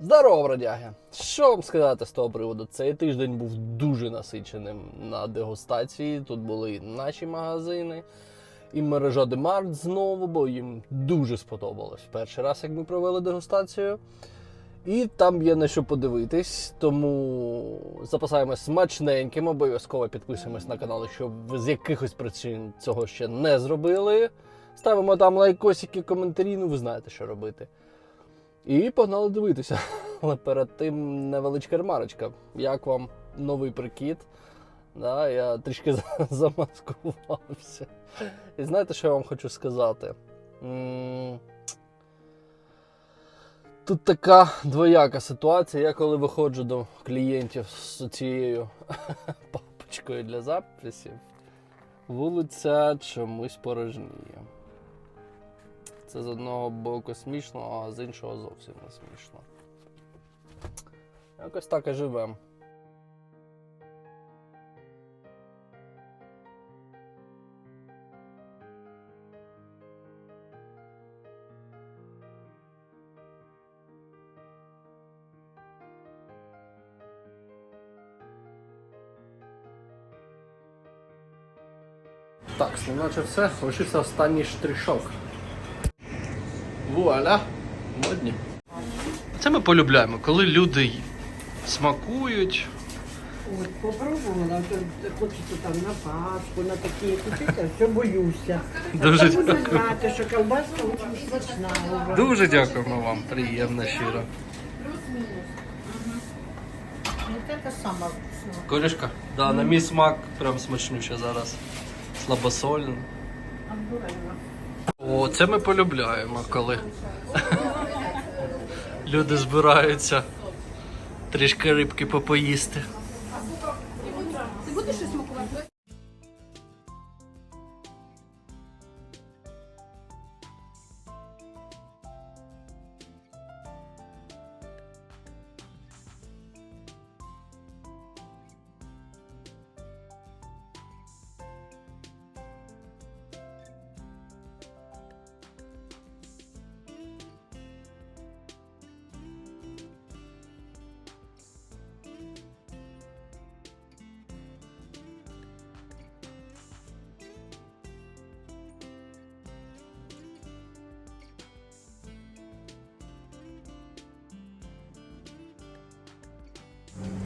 Здорово, бродяги! Що вам сказати з того приводу? Цей тиждень був дуже насиченим на дегустації. Тут були наші магазини, і мережа Демарт знову, бо їм дуже сподобалось перший раз, як ми провели дегустацію. І там є на що подивитись, тому запасаємось смачненьким, обов'язково підписуємось на канал, якщо ви з якихось причин цього ще не зробили. Ставимо там лайкосики, коментарі, ну ви знаєте, що робити. І погнали дивитися. Але перед тим невеличка ремарочка. Як вам новий прикид? Да, я трішки замаскувався. І знаєте, що я вам хочу сказати? Тут така двояка ситуація. Я коли виходжу до клієнтів з цією папочкою для записів, вулиця чомусь порожніє. Це з одного боку смішно, а з іншого зовсім не смішно. Якось так і живемо. Так, ну наче все, лишився останній штришок. Вуаля! Модні. Це ми полюбляємо, коли люди смакують. От попробувала, хочеться там на Пасху, на такі купити, все боюся. Дуже а буду дякую. знати, що колбаска дуже смачна. уже. Дуже дякуємо вам, приємно щиро. Ну, це сама вкусна. Колюшка, да, на мій смак прям смачнюще зараз. Слабосольно. О, це ми полюбляємо, коли люди збираються трішки рибки попоїсти.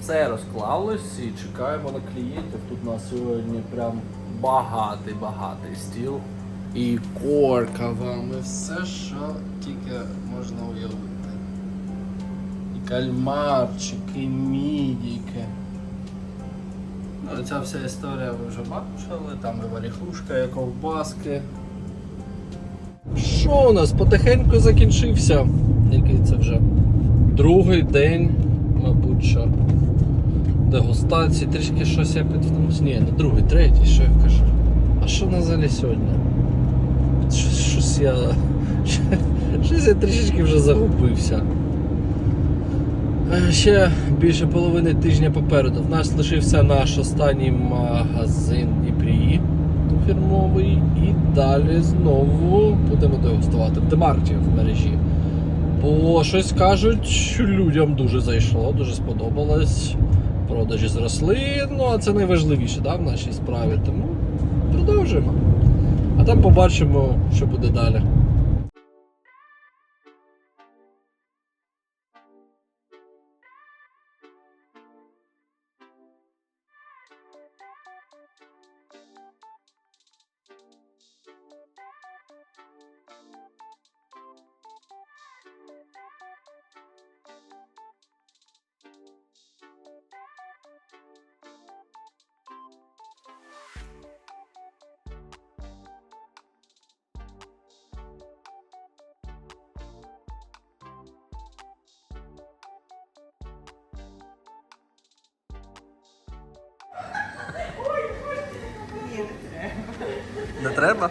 Все розклалось і чекаємо на клієнтів. Тут у нас сьогодні прям багатий багатий стіл. І корка вам, і все, що тільки можна уявити. І кальмарчики, і мідійки. Ну, ця вся історія ви вже бачили, там і варіхушка, і ковбаски. Що у нас потихеньку закінчився? Який це вже? Другий день, мабуть, що. Дегустації, трішки щось я підвтомився. Ні, не другий, третій, що я кажу. А що на залі сьогодні? Щось, щось я. Щось я трішечки вже загубився. Е, Ще більше половини тижня попереду. В нас лишився наш останній магазин в Дніпрі фірмовий. І далі знову будемо дегустувати в Демарті в мережі. Бо щось кажуть, людям дуже зайшло, дуже сподобалось. Продажі зросли, ну а це найважливіше да, в нашій справі. Тому продовжуємо. А там побачимо, що буде далі. Не треба?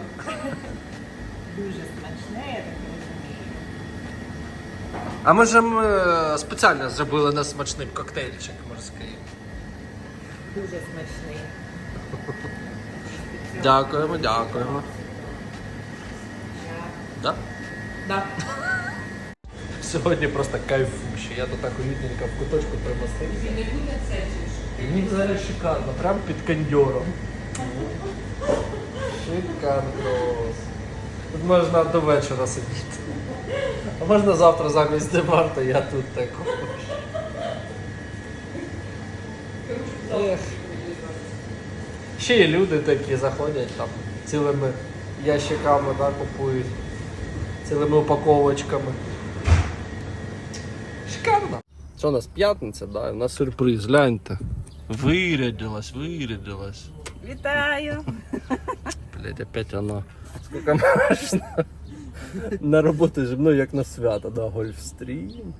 Дуже смачне, я так розумію. А може ми е, спеціально зробили на смачний коктейльчик морський. Дуже смачний. Дякуємо, дякуємо. Да? Да. Сьогодні просто кайфуще. Я тут так уютненько в куточку примостився. Мені взагалі шикарно, прям під кондьором. Шикарно. Тут можна до вечора сидіти. А можна завтра замість Демарта, я тут також. Ех. Ще є люди такі заходять там цілими ящиками да, купують, цілими упаковочками. Шикарно. Це у нас п'ятниця, да, у нас сюрприз, гляньте. Вирядилась, вирядилась. Вітаю! Блять, опять оно. Сколько можно? На роботу зі мною як на свято, да, гольфстрім.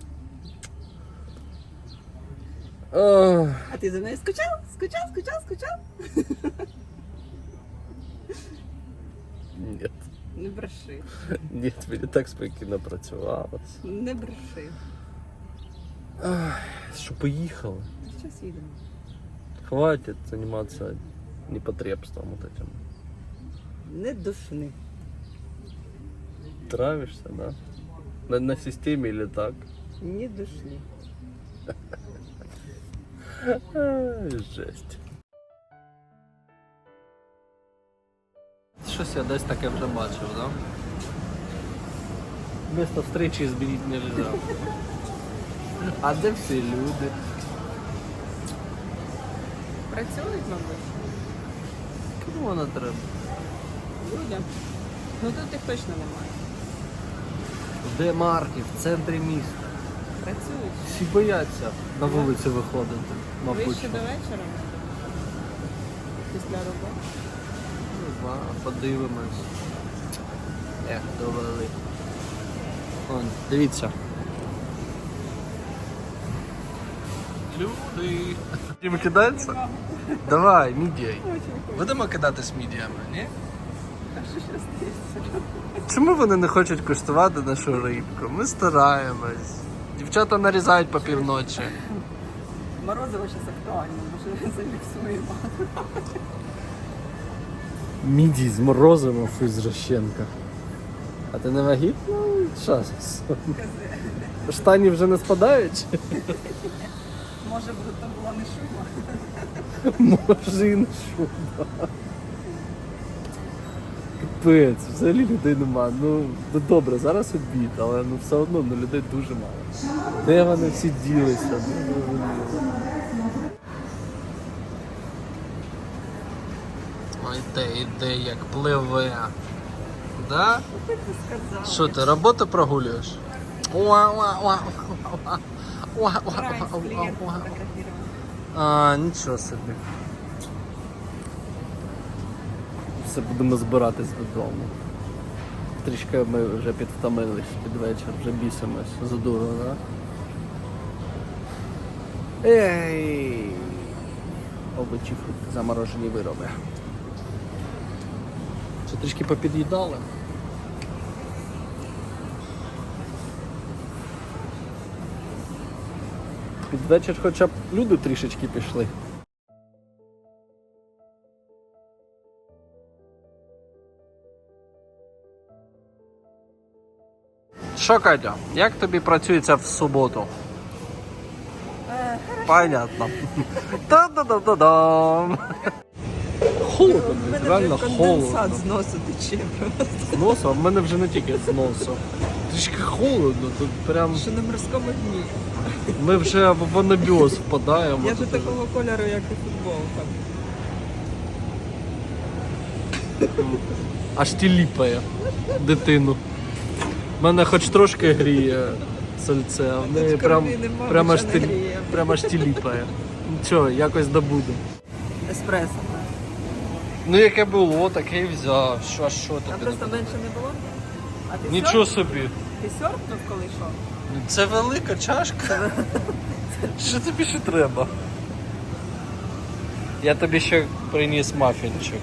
Ах, А ти за мною скучав? Скучав, скучав, скучав? Ні, Не бреши, ні, мені так спокійно працювалося. не бреши. Що поїхали? Зараз їдемо. Хватит заниматься непотребством вот этим. Не душни. Травишься, да? На, на системе или так? Не душни. Жесть. Щось я десь таке вже бачив, да? Место встречи зберіть нельзя. А де всі люди? Працюють, мабуть, Кому вона треба? Людям. Ну тут їх точно немає. Де марки? В центрі міста. Працюють. Всі бояться на вулицю виходити, Ви ще до вечора? Після роботи? Не знаю, подивимось. Ех, довели. Вон, дивіться. Люди. Будемо кидатися? Давай, мідіяй. Будемо кидатись мідіями, ні? А що ще стається? Чому вони не хочуть куштувати нашу рибку? Ми стараємось. Дівчата нарізають по півночі. Морозиво зараз актуально, може заміксуємо. Мідій з морозивом Фізрощенка. А ти не вагітна? Щас. Штані вже не спадають? Може б то була не шума. Може і не шуба. Капець, взагалі людей нема. Ну, ну добре, зараз обід, але ну все одно ну, людей дуже мало. Де вони всі ділися? Ой, де іде, як пливе. Да? Що ти, роботу прогулюєш? А, нічого собі. Все будемо збиратись додому. Трішки ми вже підвтомились під вечір, вже бісимось задурно, да? Ей! Овочі, заморожені вироби. Це трішки попід'їдали. Під вечір хоча б люди трішечки пішли. Що, Катя, як тобі працюється в суботу? Понятно. Та-да-да-да-дам. Холодно, блядь, реально холодно. з носу тече. З носу, а в мене вже не тільки з носу. Трішки холодно, тут прям Що на морському дні. ми вже в анабіоз впадаємо. Я до Тут такого кольору, як і футболка. аж тіліпає дитину. Мене хоч трошки гріє сальце, а в неї прям, прям, аж гріє. прям аж тіліпає. Нічого, якось добуде. Еспресо. Ну яке було, таке і взяв. Що, а що А просто менше не було? А ти Нічого сьорб- собі. Ти сьорбнув, коли йшов? Це велика чашка. Що тобі ще треба? Я тобі ще приніс мафінчик.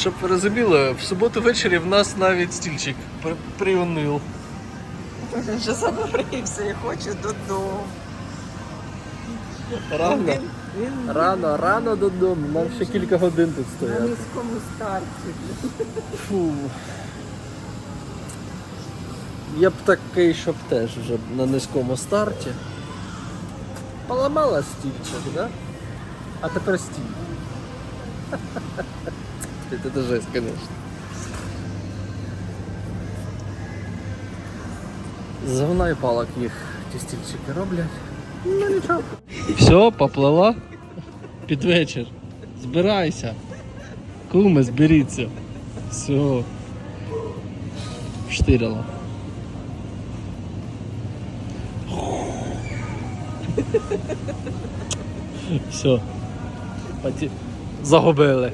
Щоб ви розуміли, в суботу ввечері в нас навіть стільчик при- приунив. Він вже заморився і хоче додому. Правда? Він Він Рано, рано додому, нам ще кілька годин тут на низькому старті. Фу. Я б такий, щоб теж вже на низькому старті. Поламала стільчик, да? А тепер стіль. Це це жесть, звісно. З говна і палок їх ті роблять. Ну нічого. Все, поплила. Під вечір. Збирайся. Куми, зберіться. Все. Штирило. Все. Загубили.